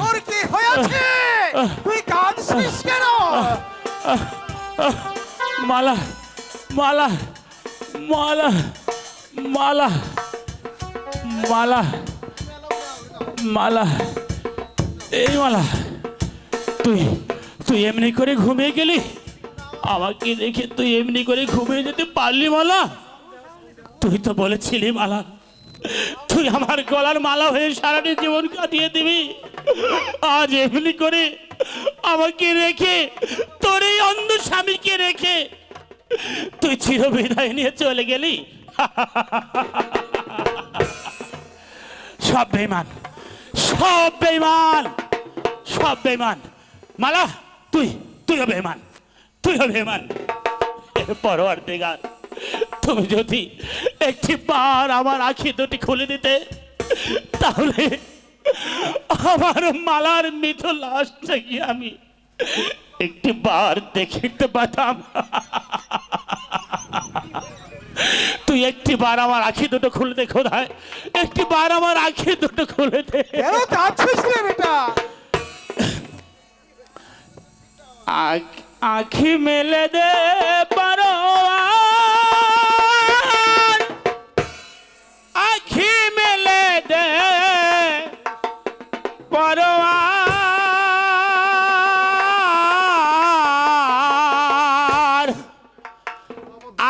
তোর কি হয়েছে। তুই কাঁদছিস কেন? মালা মালা মালা মালা মালা মালা, এই মালা, তুই তুই এমনি করে ঘুমিয়ে গেলি? আমাকে দেখে তুই এমনি করে ঘুমিয়ে যেতে পারলি মালা? তুই তো বলেছিলি মালা, তুই আমার গলার মালা হয়ে সারাটি জীবন কাটিয়ে দিবি। আজ এমনি করে আমাকে রেখে, তোর এই অন্ধ স্বামীকে রেখে তুই চিরবিদায় নিয়ে চলে গেলি? সব বেমান সব বেমান সব বেমান মালা, তুই, তুইও বেমান তুইও বেমান পরোয়ার দেগার তুমি যদি একটি পার আমার আখি দুটি খুলে দিতে, তাহলে আমার মালার মৃত লাশটা কি আমি। একটি বার দেখতে পাতাম তুই একটি বার আমার আখি দুটো খুলে দে খোদায় একটি বার আমার আখি দুটো খুলে দে। বেটা? আখি মেলে দে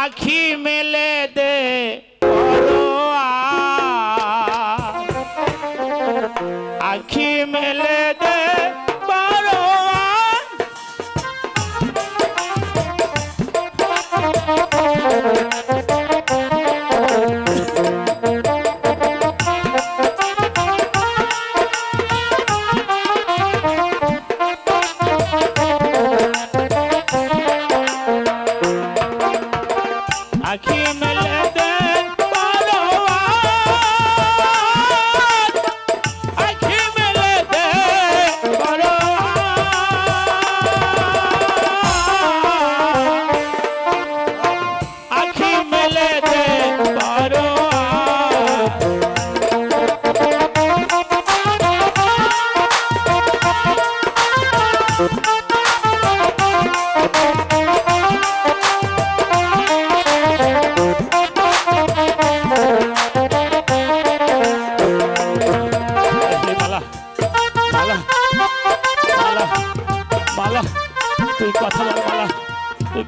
আখি মেলে দে। আখি মেলে দে তুই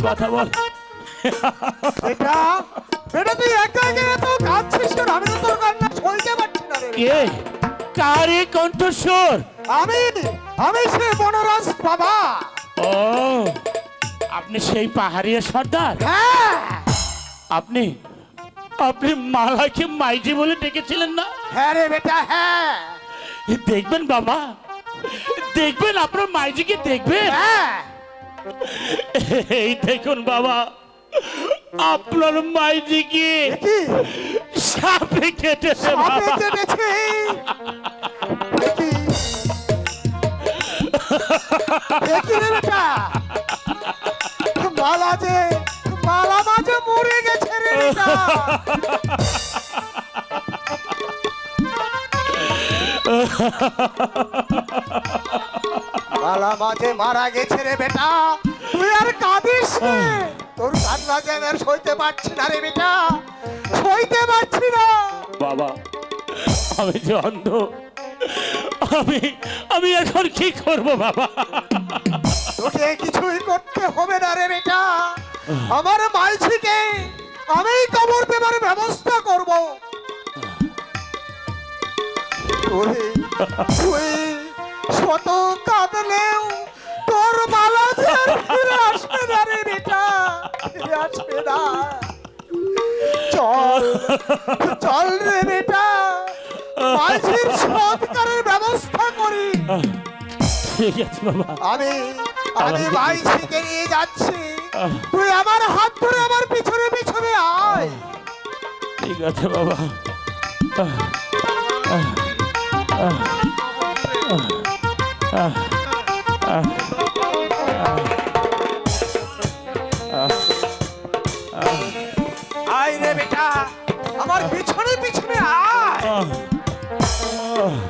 কথা কণ্ঠস্বর আমি আমি সে বনরাজ বাবা। ও আপনি সেই পাহাড়িয়া সর্দার? হ্যাঁ। আপনি আপনি মালাকে মাইজি বলে ডেকেছিলেন না? হ্যাঁ রে বেটা হ্যাঁ। দেখবেন বাবা দেখবেন আপনার মাইজিকে দেখবেন? হ্যাঁ। এই দেখুন বাবা আপনার মাইজিকে সাপে কেটেছে বাবা। মারা গেছে রে বেটা। তুই আর কাঁদিস তোর কান্না যে আর সইতে পারছি না রে বেটা। সইতে পারছি না। বাবা, আমি যে অন্ধ। আমি আমি এখন কি করব বাবা? তোকে কিছুই করতে হবে না রে বেটা। আমার মালছিকে আমি কবর দেবার ব্যবস্থা করব। তুই তুই শত কাঁদলেও তোর মালা যে ফিরে আসবে না রে বেটা, ফিরে আসবে না। চল চল রে বেটা। মাঝির সৎকারের ব্যবস্থা করি। ঠিক আছে বাবা। আমি আমি মাঝিকে নিয়ে যাচ্ছি। তুই আমার হাত ধরে আমার পিছনে পিছনে আয়। ঠিক আছে বাবা। আয় রে বেটা আমার পিছনে 아.